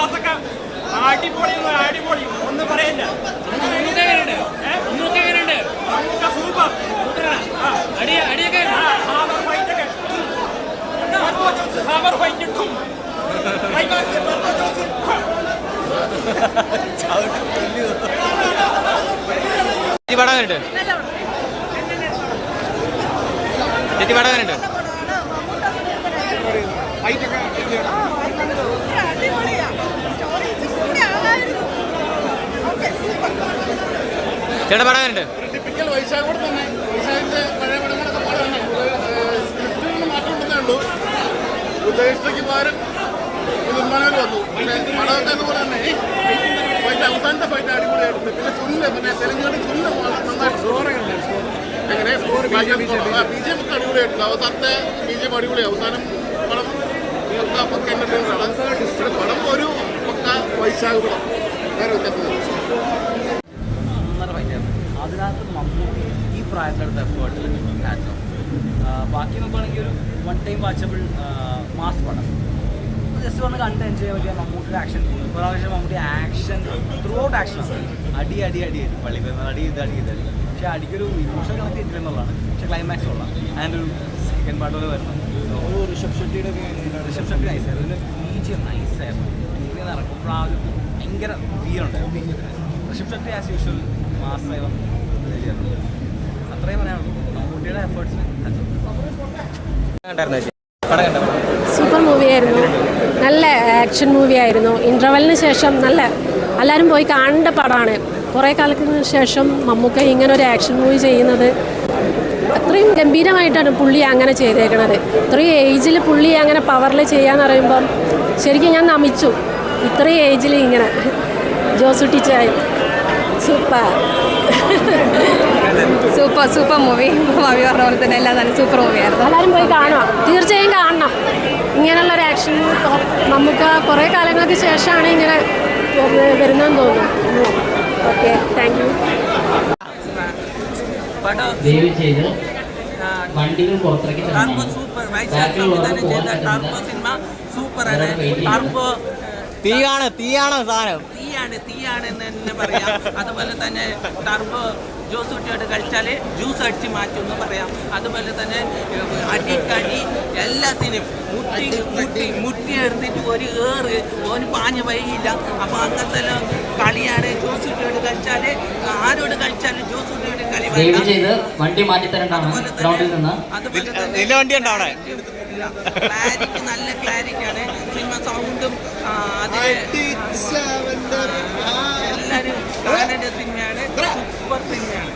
Class ഒക്കെ അടിപൊളി അടിപൊളി. ഒന്നും പറയില്ല സൂപ്പർ. അടിയൊക്കെ ഫൈറ്റ് ചേച്ചി പടം ചേച്ചി പടം ചേട്ടാ പടം കണ്ടിട്ട് ടിപ്പിക്കൽ വൈശാഖ് കൂടെ തന്നെ വൈശാഖിന്റെ പഴയ പടങ്ങളൊക്കെ പോലെ തന്നെ സ്ക്രിപ്റ്റിന് മാറ്റം ഉണ്ടെന്നേ പറയാനുണ്ട്. ഉദ്ദേശിച്ചയ്ക്ക് പകരം നിർമ്മാണങ്ങൾ വന്നു. പക്ഷേ പടമൊക്കെ അതുപോലെ തന്നെ. ഫൈറ്റ് അവസാനത്തെ ഫൈറ്റ് അടിപൊളിയായിട്ടുണ്ട് പിന്നെ സുനിൽ പിന്നെ തെലുങ്കാന സുനിൽ എങ്ങനെ? ബി ജെ ഒക്കെ അടിപൊളിയായിട്ടുണ്ട് അവസാനത്തെ ബി ജെ അടിപൊളി. അവസാനം പടം പക്ക എന്റർടൈനറാണ് പടം ഒരു പക്ക വൈശാഖ് പടം വേറെ വ്യത്യാസം അതിനകത്ത് മമ്മൂട്ടി ഈ പ്രായത്തിലെടുത്ത എഫേർട്ടിൽ ഹാറ്റ്സ് ബാക്കി നോക്കുകയാണെങ്കിൽ ഒരു വൺ ടൈം വാച്ചബിൾ മാസ് പടം ജസ്റ്റ് വന്ന് കണ്ട് എൻജോയ് ചെയ്യാൻ പറ്റിയ മമ്മൂട്ടിയുടെ ആക്ഷൻ തോന്നുന്നു പ്രാവശ്യം Mammootty action throughout action അടി അടി അടി പള്ളി പോയി അടി ഇത് അടി ഇത് അടി. പക്ഷെ അടിക്കൊരു ഇമോഷൻ കണക്ക് ഇല്ല പക്ഷെ ക്ലൈമാക്സ് ഉള്ള. അതിന്റെ ഒരു സെക്കൻഡ് പാർട്ട് പോലെ വരുന്നത് ഋഷഭ് ഷെട്ടിയുടെ ഋഷഭ് ഷെട്ടി നൈസ് ആയിരുന്നു. ഈ ബീച്ച് നൈസ് ആയിരുന്നു. എനിക്ക് ഇറക്കുമ്പോൾ ആ ഒരു ഭയങ്കര ഫീലുണ്ടായിരുന്നു ഋഷഭ് ഷെട്ടി ആസ് യൂഷ്വൽ മാസമായി വന്നു. കണ്ടോ സൂപ്പർ മൂവിയായിരുന്നു നല്ല ആക്ഷൻ മൂവിയായിരുന്നു ഇന്റർവെലിന് ശേഷം നല്ല എല്ലാവരും പോയി കാണേണ്ട പടമാണ്. കുറേ കാലത്തിന് ശേഷം മമ്മൂക്ക ഇങ്ങനെ ഒരു ആക്ഷൻ മൂവി ചെയ്യുന്നത് അത്രയും ഗംഭീരമായിട്ടാണ് പുള്ളി അങ്ങനെ ചെയ്തേക്കണത്. ഇത്രയും ഏജിൽ പുള്ളി അങ്ങനെ പവറിൽ ചെയ്യാന്ന് പറയുമ്പം ശരിക്കും ഞാൻ നമിച്ചു. ഇത്രയും ഏജിൽ ഇങ്ങനെ ജോസു ചായ സൂപ്പർ. Super super movie. ഭാവി പറഞ്ഞ പോലെ തന്നെ എല്ലാം നല്ല സൂപ്പർ മൂവിയായിരുന്നു. എല്ലാവരും പോയി കാണുക തീർച്ചയായും കാണണം. ഇങ്ങനെയുള്ള ഒരു ആക്ഷൻ നമുക്ക് കുറേ കാലങ്ങൾക്ക് ശേഷമാണ് ഇങ്ങനെ വരുന്നതെന്ന് തോന്നുന്നു. ഓക്കെ താങ്ക് യു വണ്ടികൾ പുറത്തിറക്കി സൂപ്പർ സിനിമ സൂപ്പറാണ് തീയാണ് തീയാണ് സാധനം. തീയാണ് തീയാണ് എന്ന് തന്നെ പറയാം. അതുപോലെ തന്നെ ടർബോ ജ്യൂസ് കുട്ടിയോട് കഴിച്ചാൽ ജ്യൂസ് അടിച്ച് മാറ്റും എന്ന് പറയാം. അതുപോലെ തന്നെ അടിക്കടി എല്ലാത്തിനും മുട്ടി മുട്ടി മുട്ടി എടുത്തിട്ട് ഒരു ഏറ് ഓന് പാഞ്ഞ് വൈകില്ല അപ്പോൾ അങ്ങനത്തെ കളിയാണ് ജ്യൂസ് കുട്ടിയോട് കഴിച്ചാൽ ആരോട് കഴിച്ചാലും ജ്യൂസ് കുട്ടിയോട് കളി ദയവ് വേണ്ട. ചെയ്ത് വണ്ടി മാറ്റി തരണ്ടാണ് അതുപോലെ ഗ്രൗണ്ടിൽ നിന്ന്. തന്നെ അതുപോലെ തന്നെ വണ്ടി ഉണ്ടോ അവിടെ ക്ലാരിറ്റി നല്ല ക്ലാരിറ്റി ആണ്. സിനിമ സൗണ്ടും അതിന് എല്ലാവരും കാണേണ്ട സിനിമയാണ് സൂപ്പർ സിനിമയാണ്